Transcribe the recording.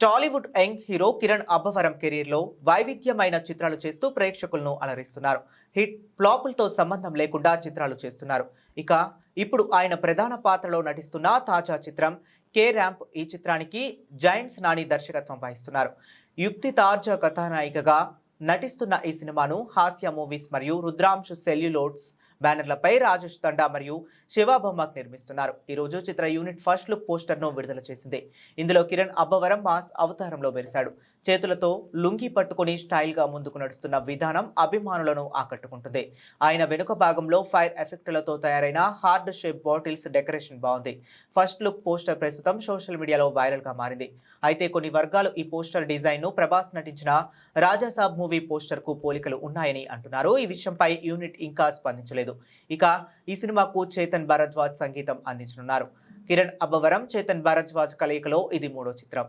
Tollywood young hero Kiran Abbavaram కెరీర్లో వైవిధ్యమైన చిత్రాలు చేస్తూ ప్రేక్షకులను అలరిస్తున్నారు. హిట్ ఫ్లాపులతో సంబంధం లేకుండా చిత్రాలు చేస్తున్నారు. ఇక ఇప్పుడు ఆయన ప్రధాన పాత్రలో నటిస్తున్న తాజా చిత్రం కే ర్యాంప్ ఈ చిత్రానికి జైంట్స్ నాని దర్శకత్వం వహిస్తున్నారు. యుక్తి తాజా కథానాయికగా నటిస్తున్న ఈ సినిమాను హాస్య మూవీస్ మరియు రుద్రాంశు సెల్యులోడ్స్ బ్యానర్లపై రాజేష్ తండా మరియు శివాబొమ్మక్ నిర్మిస్తున్నారు. ఈ రోజు చిత్ర యూనిట్ ఫస్ట్ లుక్ పోస్టర్ను విడుదల చేసింది. ఇందులో కిరణ్ అబ్బవరం మాస్ అవతారంలో మెరిశాడు. చేతులతో లుంగి పట్టుకుని స్టైల్గా ముందుకు నడుస్తున్న విధానం అభిమానులను ఆకట్టుకుంటుంది. ఆయన వెనుక భాగంలో ఫైర్ ఎఫెక్టులతో తయారైన హార్డ్ షేప్ బాటిల్స్ డెకరేషన్ బాగుంది. ఫస్ట్ లుక్ పోస్టర్ ప్రస్తుతం సోషల్ మీడియాలో వైరల్గా మారింది. అయితే కొన్ని వర్గాలు ఈ పోస్టర్ డిజైన్ను ప్రభాస్ నటించిన రాజాసాబ్ మూవీ పోస్టర్కు పోలికలు ఉన్నాయని అంటున్నారు. ఈ విషయంపై యూనిట్ ఇంకా స్పందించలేదు. ఇక ఈ సినిమాకు చేతన్ భరద్వాజ్ సంగీతం అందించనున్నారు. కిరణ్ అబ్బవరం చేతన్ భరద్వాజ్ కలయికలో ఇది మూడో చిత్రం.